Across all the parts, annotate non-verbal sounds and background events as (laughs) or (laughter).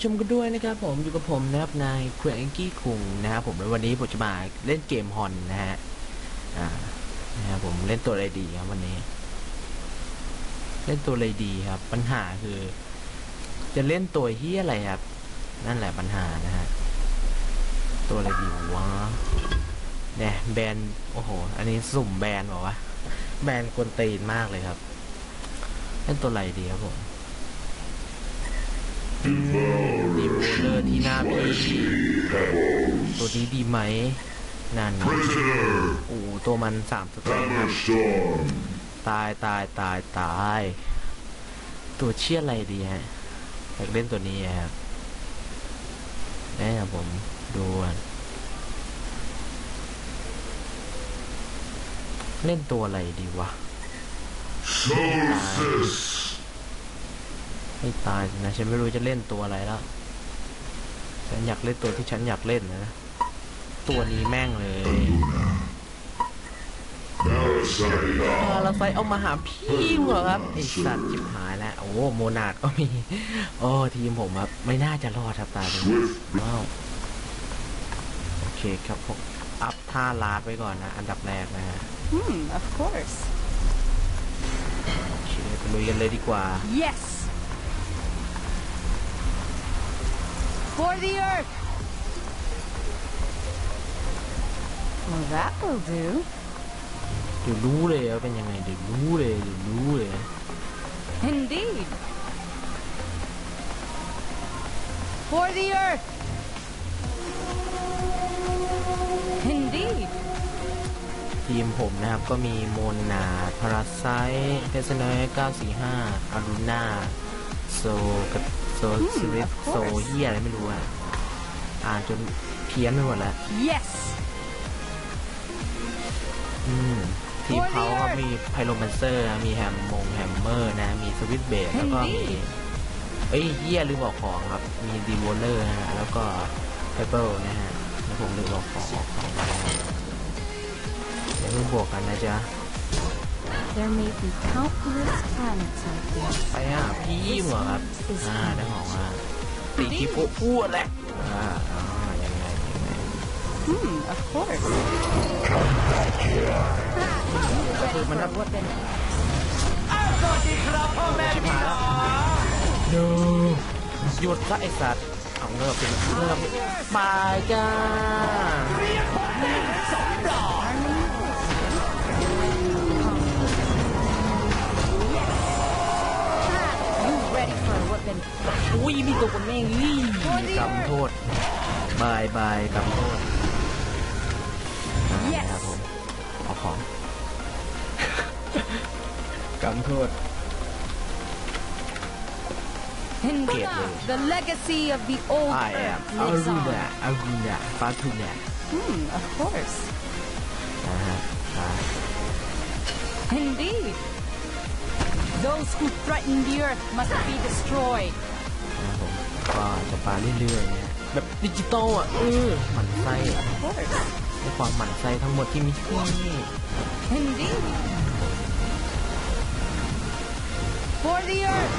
ผู้ชมกันด้วยนะครับผมอยู่กับผมนะครับนายเครงกี้คุงนะครับผมแล้ววันนี้ผมจะมาเล่นเกมฮอนนะฮะอ่านะครับผมเล่นตัวอะไรดีครับวันนี้ เล่นตัวอะไรดีครับ ปัญหาคือ จะเล่นตัวเฮียอะไรครับ นั่นแหละปัญหานะฮะตัวอะไรดีวะเนี่ยแบนโอ้โห อันนี้สุ่มแบนบอกว่าแบนกวนตีนมากเลยครับ เล่นตัวอะไรดีครับผม ดีโวเลอร์ที่หน้าพี่ตัวนี้ดีไหมนั่นงโอ้ตัวมันสามสเตนครับตายตายตายตาย ตัวเชี่ยอะไรดีฮะอยากเล่นตัวนี้ครับแน่ผมดูนเล่นตัวอะไรดีวะ Solstice. ไม่ตายสินะฉันไม่รู้จะเล่นตัวอะไรแล้ว ฉันอยากเล่นตัวที่ฉันอยากเล่นนะ ตัวนี้แม่งเลย Parasite. พาราไซเอามาหาพี่เหรอครับไอสัตว์จิบหายแล้วโอ้โมนาดก็มี โอ้ทีมผมครับไม่น่าจะรอดครับตาตรงนี้ Swift. ว้าวโอเคครับผมอัพท่าลาดไว้ก่อนนะ อันดับแรกนะฮะ Hmm, of course. โอเคไปลุยกันเลยดีกว่า Yes! For the earth! Well, that will do. เดี๋ยวรู้เลยว่าเป็นยังไงเดี๋ยวรู้เลยเดี๋ยวรู้เลย Indeed. For the earth! Indeed. ทีมผมนะครับก็มีโมนาพาราไซเพสเนอร์945อารูนาโซกับ โซซิลิสโซเฮียอะไรไม่รู้อะอ่านจนเพี้ยนไปหมดแล้ว Yes! อืมทีมเขาก็มีไพโรแมนเซอร์นะมีแฮมมงแฮมเมอร์นะ มีสวิตเบดแล้วก็มี Indeed เอ้ยเฮียลืมบอกของครับ มีดีวอลเลอร์นะฮะแล้วก็เปเปิลนะฮะแล้วผมลืมบอกของออกของไปนะเดี๋ยวมาบวกกันนะจ๊ะ There may be countless planets out there. ไปหาพี่เหรอครับอ่าได้ของอะตีที่พวกอ้วนแหละอ่าอ่ายังไงยังไง Hmm, of course. ก็คือมัน For weapon. ชิบหายแล้วโนหยุดซะไอสัตว์เอาเงือบเป็นเงือบไปจ้า You อุ้ยมีตัวคนแม่งนี่กำโทษบายบายกำโทษอ่า Yes นะครับผมเอาของ กำโทษ (laughs) Indeed. Gateway. The legacy of the old I am earth lives อารู on. นาอารูนาฟาทูนา Hmm, of course. นะฮะอ่า Indeed. Those who threaten the earth must be destroyed. นะครับผมก็จะปาเรื่อยๆนะฮะแบบดิจิตอลอะเออหมั่นไส้ Of course. ในความหมั่นไส้ทั้งหมดที่มีที่นี่ Indeed. For the earth.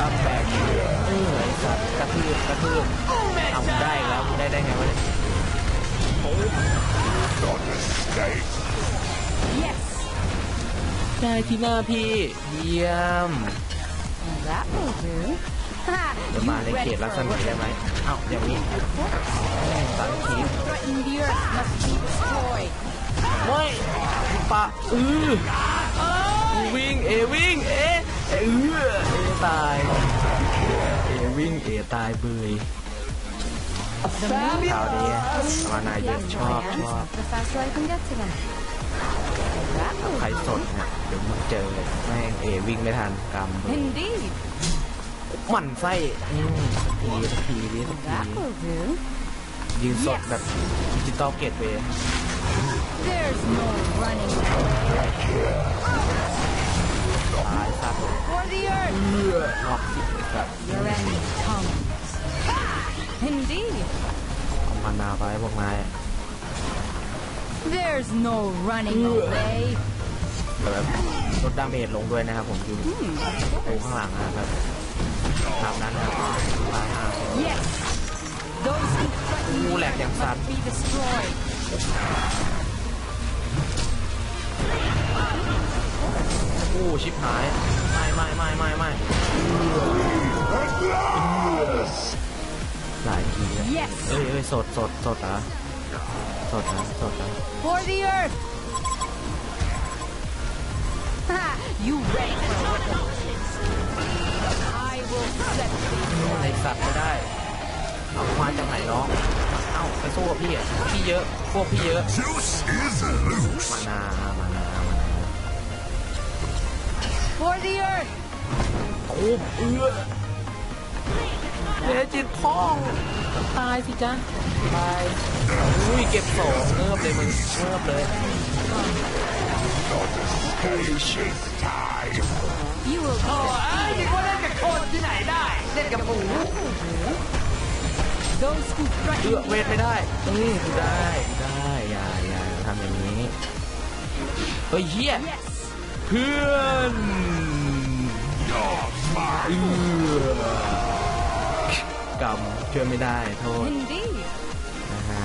รับแบกเออไอ้สัตว์กระทืบกระทืบเอามึงได้อีกแล้วมึงได้ได้ไงวะเนี่ย Yes. ได้ที่หน้าพี่ เยี่ยม Well, that will do. Ha! จะ You มาในเขตรัศมีได้ไหมเอ้าอย่างนี้ Of course. ตังคี Those who threaten the earth must be destroyed. เว้ยปะเออวิ่งเอวิ่งเอเออเอตายเอวิ่งเอตายเบย The moon ข่าวดีมานายเยอะชอบชอบใคร will สดฮะเดี๋ยวมึงเจอเลยแม่งเอวิ่งไม่ทันกำเบย หมั่นไส้อืมสักทีสักทีดิสักที That will do. ยืนสดแบบดิจิตอลเกตเวย์ There's no running away. ตายสัตว์ For the earth. เลือดอกสิเลยสัตว์ Your enemy comes. Indeed. เอามานาไปพวกนาย There's no running away. แต่แบบลดดาเมจลงด้วยนะครับผมอยู่ Hmm, of ตรง course. ข้างหลังนะครับ ตามนั้นะครับตายหางูแหลกอย่างสัตว์โอ้ชิบหายไม่ไม่ไม่ไม่ไม่หลายทีเอ้ยเอ้ยสดสดสดอะสดนะสดนะ For the earth you ready ไอสัตว์ไม่ได้ เอามาจากไหนน้อง เอ้าไปสู้กับพี่อะ พี่เยอะ พวกพี่เยอะ Zeus is loose. มานา มานา มานา For the earth. โอ้เอื้อเดจิตพ้อง ตายสิจ๊ะ ตาย อุ้ยเก็บสองเงิบเลยมึงเงิบเลย Holy shit. Time. You will be ไอ้นี่คนเล่นกับคนที่ไหนได้ เล่นกับหมู those who เอือ threaten เว the ทไม่ได้อืมกูได้กูได้อย่าอย่าทำอย่างนี้ เฮ้ยเฮีย Yes. เพื่อนเอือกำช่วยไม่ได้โทษ Indeed. นะฮะ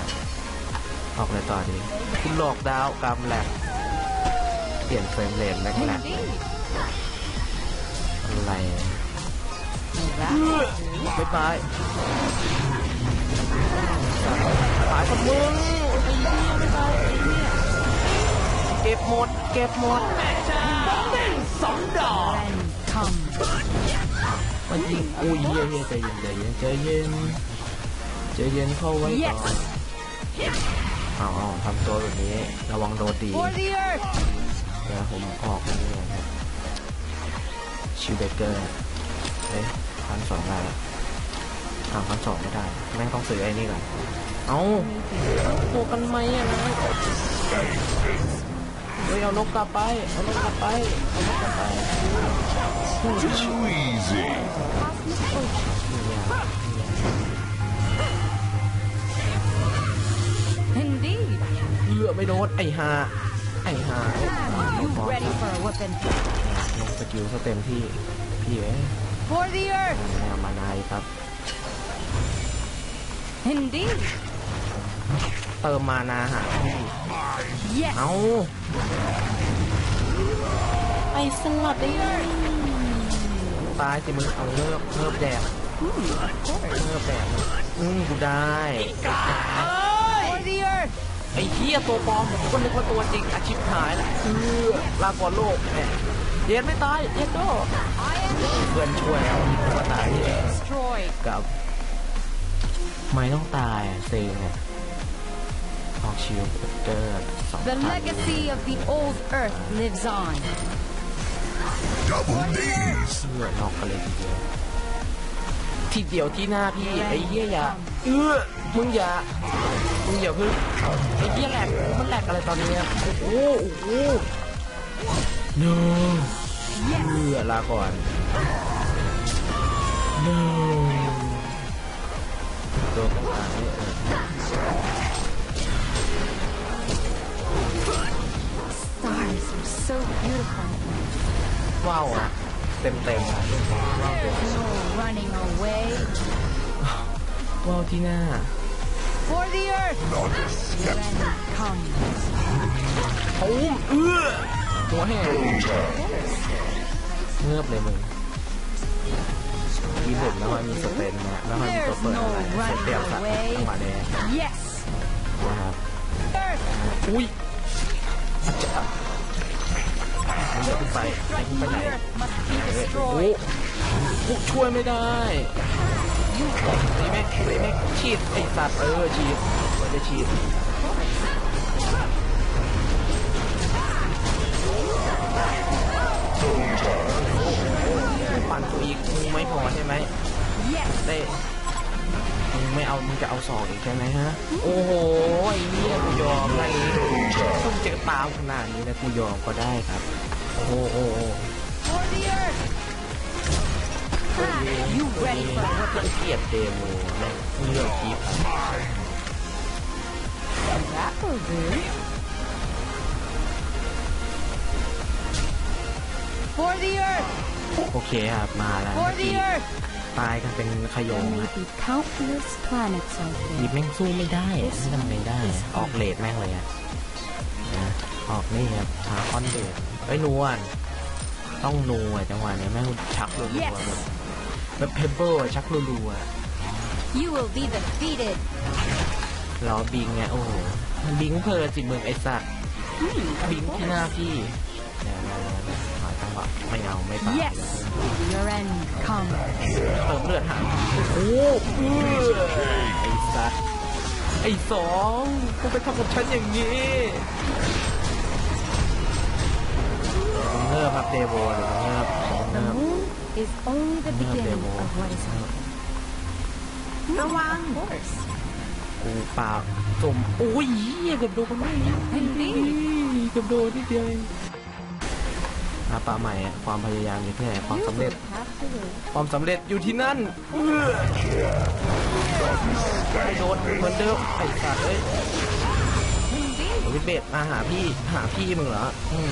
ออกเลยต่อดี คุณหลอกดาวกำแหลกเป ลี่ยนเฟรมเรทแหลกแหลก Indeed. อะไร That เอื้อไม่ตายตายกับมึงไอ้เหี้ยไม่ตายไอ้เหี้ยเก็บหมด เก็บหมดแม่จ้าสองดอก friend come. มันยิงอุ้ยเฮียเฮียใจเย็นใจเย็นใจเย็นใจเย็นเข้าไว้ก่อน Yes. เอาเอาทำตัวแบบนี้ ระวังโดนตี ดี๋ยวผมออกนี่เลยครับชิวเบเกอร์เอ้ยพันสองได้แล้วอ้าวพันสองไม่ได้แม่งต้องซื้อไอ้นี่ก่อนเอาบวกกันไหมอะนะเฮ้ยเอานกกลับไปเอานกกลับไปเอานกกลับไป Too easy. Cosmic ocean. Indeed. เลือไม่โดนไอ้ฮา ไอ้ฮา You ready for a weapon? ลงสกิลสเต็มที่พี่เอ้ย For the earth. แนวมานายครับ Indeed. เติมมานาหาพี่ Yes. เอาไอ้สลัดไอ้ตายสิมึงเอาเงิบเงิบแดกเงิบแดกอืมกูได้ For the earth. ไอ้เหี้ยตัวปลอมผมก็นึกว่าตัวจริงอาชิบหายละเออลาก่อนโลกเนี่ยเย็นไม่ตายเย็นโด I am เพื่อนช่วยเอาอีกตัวตายเนี่ย destroyed. กับไม่ต้องตายอะเซ็งอะออกชิลเดอร์สอง The พัน legacy of the old earth lives on. Double D's. เลือดนอกกันเลยทีเดียว ทีเดียวที่หน้าพี่ไอ้เหี้ยอย่าเออมึงอย่ามึงอย่าเพิ่งไอ้เหี้ยแหลกมันแหลกอะไรตอนนี้อะโอ้โหโอ้โห no เลือลาก่อน no ตัวตรงกลางนี่เออ Stars are so beautiful. ว้าวอะ เต็มเต็มๆอะ There's no running away. ว้าวที่หน้า For the earth. Not a skeptic. When comes. ตูมเอื้อหัวแห้งเงือบเลยมึงมีผมแล้วมันมีสเตนนะแล้วมันมีตัวเปิดอะไรเสร็จเดียวสัตว์จังหวะแดง Yes. นะครับ Earth. อุ้ย อาจจะมึงอย่าขึ้นไปขึ้นไปไหนโอ้กูช่วยไม่ได้ตีแม็กตีแม็กฉีดไอ้สัตว์เออฉีดมันจะฉีดปั่นตัวอีกมึงไม่พอใช่ไหม Yes. ได้มึงไม่เอา มึงจะเอาสองอีกใช่ไหมฮะ โอ้โห ไอ้เหี้ยกูยอมได้นี้เพิ่งเจอตามขนาดนี้นะกูยอมก็ได้ครับ โอ้โหโอ้โห For the earth. Ha! You ready for a เพื่อนเกลียดเดโมแม่งเลือกกีบ That will do. For the earth. โอเคครับมาแล้ว For the earth! ตายกันเป็นขโย There ง may อะ be countless planets out หยิบ there. แม่งสู้ไม่ได้อะไม่ทำไงได้อะออกเลดแม่งเลยอะนะออกนี่ครับหาคอนเดด เอ้ยนวลต้องนัวจังหวะนี้แม่งชักรัวๆ Yes แบบแบบเพเบิลชักรัวๆอะ You will be defeated! ล้อบิงไงโอ้โหมันบิงเพลินสิมึงไอ้สัตว์บิงที่หน้าพี่เดี๋ยวๆๆหาจังหวะไม่เอาไม่ตาย Yes! Your end comes. เติมเลือดหาโอ้โหเอื้อไอ้สัตว์ไอ้สองกูไปทำกับฉันอย่างนี้ อบครับเดโวหรือเงือบเงื The อบ moon is only the Yeah, beginning devil. of what is ahead. ระวัง Of course. กูเปล่าสมโอ้ยเหี้ยเกือบโดนไม่เกือบโดนนิดเดียวเองอาปลาใหม่อะความพยายามอยู่ที่ไหนความ You สำเร็จ will have to wait. ความสำเร็จอยู่ที่นั่นเอื้อไม่โดนเหมือนเดิมไอ้สัตว์เอ้ยวิทเบตมาหาพี่หาพี่มึงเหรออืม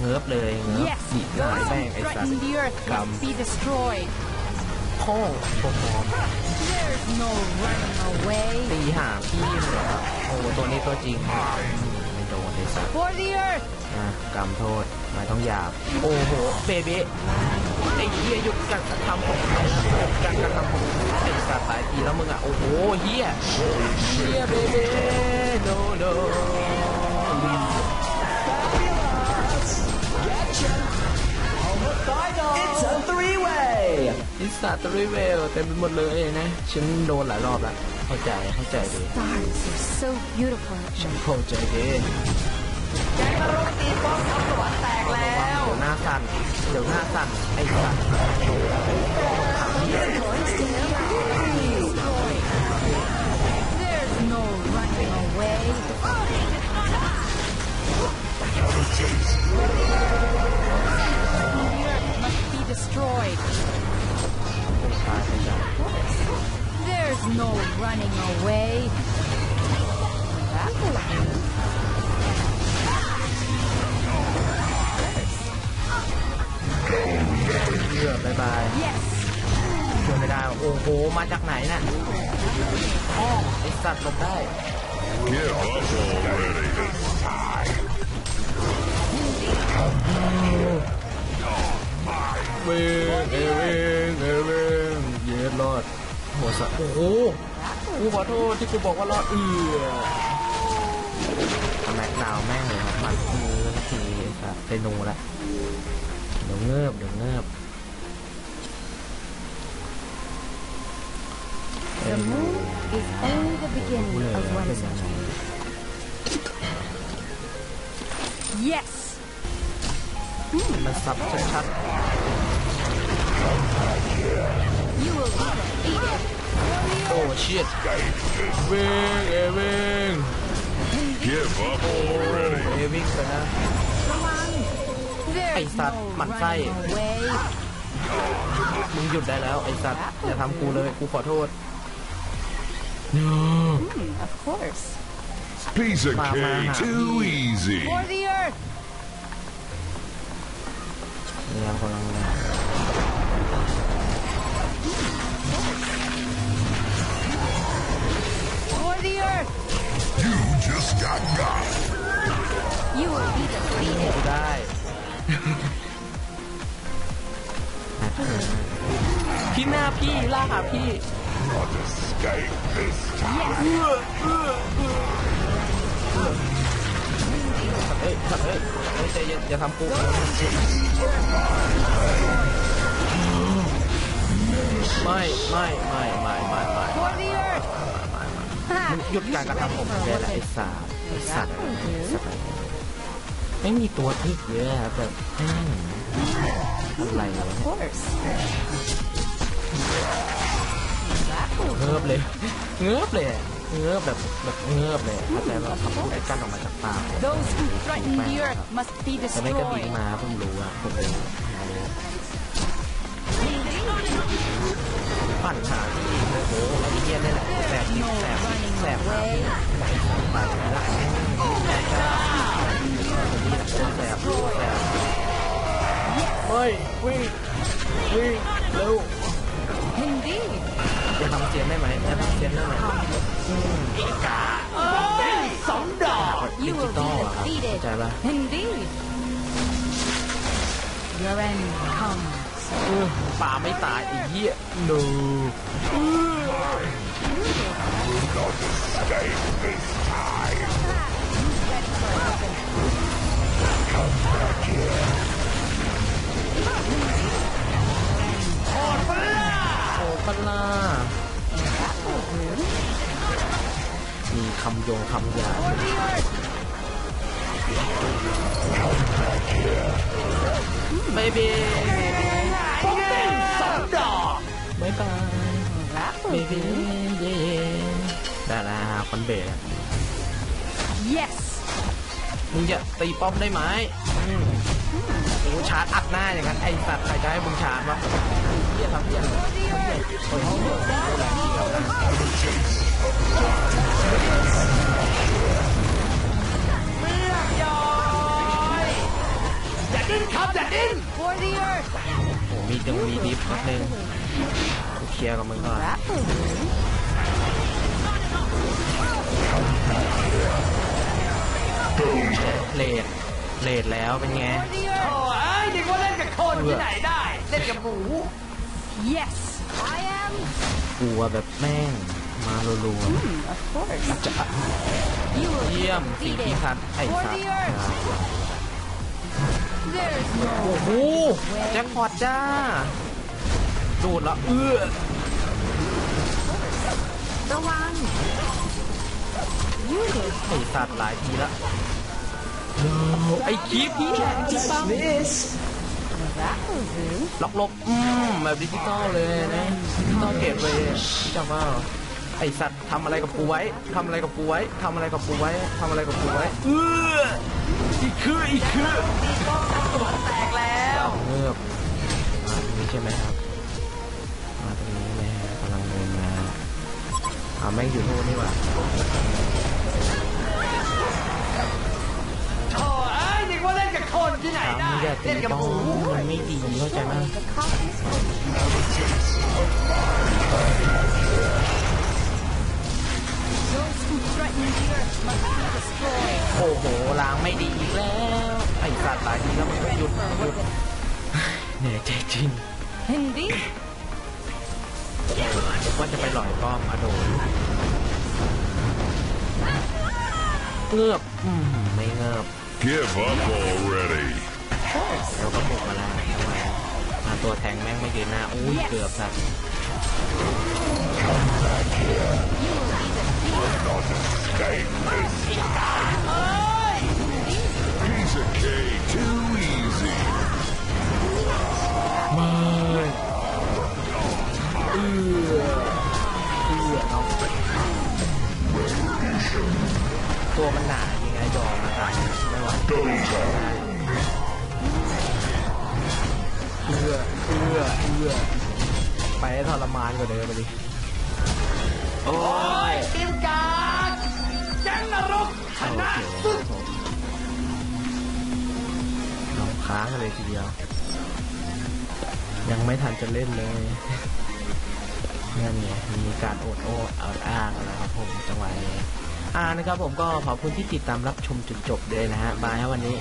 เงือบเลยเงือบ Yes! ดีดหาย Those แม่ง who ไอสัต threaten ว์ the earth Come. must be destroyed. พ่องโปรฟอร์ม There's no running away. ตีหาพี่มึงเหรอโอ้ตัวนี้ตัวจริงไม่โดนไอสัตว์ For the earth! นะกรรมโทษไม่ต้องหยาบ โอ้โหเบบี้ไอ้เหี้ยหยุดการกระทำของเขาหยุดการกระทำของไอ้สัตว์ตายทีแล้วมึงอะโอ้โหเหี้ยเหี้ยเบบี้ no no อิสระตรีเวลเต็มไปหมดเลยนะ ฉันโดนหลายรอบแล้ว เข้าใจเข้าใจดี Stars are so beautiful at ฉัน night. เข้าใจดีเดี๋ยวหน้าสั่นเดี๋ยวหน้าสั่นไอ้สัตว์ There's no running away. The โหสัตว์โอ้โหกูขอโทษที่กูบอกว่ารอดเอือทำแม็กดาวน์แม่งเลยครับมันมือสักทีไอ้สัตว์ไปนูละเดี๋ยวเงือบเดี๋ยวเงือบ The moon is only the beginning of what is ahead. Yes! มันซับชัด You will be defeated. ๆ โอ้ชิตเวงเอเวง Give up เอ already. วิงไปนะ There's Ay, sat, no mansay. running away. มึงหยุดได้แล้วไอ้สัตว์อย่าทำกูเลยกูขอโทษ Hmm, of course. Piece of Mama. cake. Too easy. For the earth! นี่ครับกำลังเลย For the earth! You just got got. You will be defeated. กูได้ที่หน้าพี่ล่าหาพี่ Not escape this time. เอ้ยเอ้ยเอ้ยใจเย็นอย่าทำกู ไม่ไม่ไม่ไม่ไม่ไม่ For the earth! มึงหยุดการกระทำผมได้แล้วไอ้สัตว์ไอ้สัตว์ไอ้สัตว์ไม่มีตัวทึกเยอะครับแบบอะไรวะเงือบเลยเงือบเลยเงือบแบบแบบเงือบเลยเข้าใจว่าคำพูดที่กั้นออกมาจากปากแต่ไม่กระดิ่งมาเพิ่งรู้อะผมเลย ปั่นหาที่โอ้โหไอ้เหี้ยนี่แหละแสบที่แสบแสบมากไปแล้วล่แสบแสบแสบเฮ้ยวิ่งวิ่งเร็ว Indeed. จะทำเสียงได้ไหมจะทำเสียงได้ไหมอืมเอกาสองดอกดิ You จิ will ตอลเข้า defeated. ใจป่ะ Indeed. Your end comes. ป่าไม่ตายไอ้เหี้ย no Not escape this time. Oh, โอ้ปล่ามีคำโยงคำยา เบบีสองดอกบ๊ายบายเบบีเย่ด้แล้วฮะคอนเบส Yes. มึงจะตีป้อมได้ไหมอืมโอ้ชาร์จอัดหน้าอย่างนั้นไอ้สัตว์ใครจะให้มึงชาร์จวะเฮียทำเฮียโอ้ยเหี้ยแรงเดียวนะ อย่าดิ้นครับอย่าดิ้น For the earth. โอ้มีดึงมีดิฟนิดนึงกูเคลียร์กับมึงก่อน That will do. เลดเลดแล้วเป็นไง For the earth. โอ้ยนึกว่าเล่นกับคนที่ไหนได้ เล่นกับหมู Yes. I am. กลัวแบบแม่ง มารัว Of course. ๆจะ You will เยี่ยม be สิ่งที่ defeated. ทัดไอ้ For สัต the ว์ earth. โอ้โหแจ็คพอตจ้าดูดแล้วเอื้อ the one. You will ไอ้สัตว์หลายทีละไอ้คลิป that will do. ล็อกลบอืมแบบดิจิตอลเลยนะดิจิตอลเกตเลยจำว่าไอสัตว์ทำอะไรกับกูไว้ทำอะไรกับกูไว้ทำอะไรกับกูไว้ทำอะไรกับกูไว้เอออีกคืออีกคือ แตกแล้วเงือบมาตรงนี้ใช่ไหมครับ มาตรงนี้นะฮะกำลังเดินมาอ่าแม่งอยู่โน่นนี่หว่าโอ้ยนึกว่าเล่นกับคนที่ไหนถามได้มึงอย่าตีเล่นกับป้หอมูมมันไม่ดีเข้าใจไหม the copies. โอ้โหล้างไม่ดีอีกแล้ว ไอสัตว์หลายทีแล้วมันก็หยุดหยุดเหนื่อยใจจริง Indeed. เดี๋ยวว่าจะไปหลอยป้อมอโดนเงือบอืมไม่เงือบ Give up already. เดี๋ยวก็บุกมาแล้วเอาไว้มาตัวแทงแม่งไม่ยืนหน้า อุ้ยเกือบสัตว์ Escape this time. Piece of cake. Too easy. ม่เอือเอือเนาะตัวมันหนายังไงยอมนะตาไม่ไหวเอือเอือเอือไปให้ทรมานกว่าเดิมไปดิ โอ้ยกินกากจังนรกชนะเคครับผมเราค้างเลยทีเดียว ยังไม่ทันจะเล่นเลยนั่นไงมีการโอดโอดเอาอ้างแล้วครับผมจังหวะนี้อ่านะครับผมก็ขอบคุณที่ติดตามรับชมจนจบเลยนะฮะบายครับวันนี้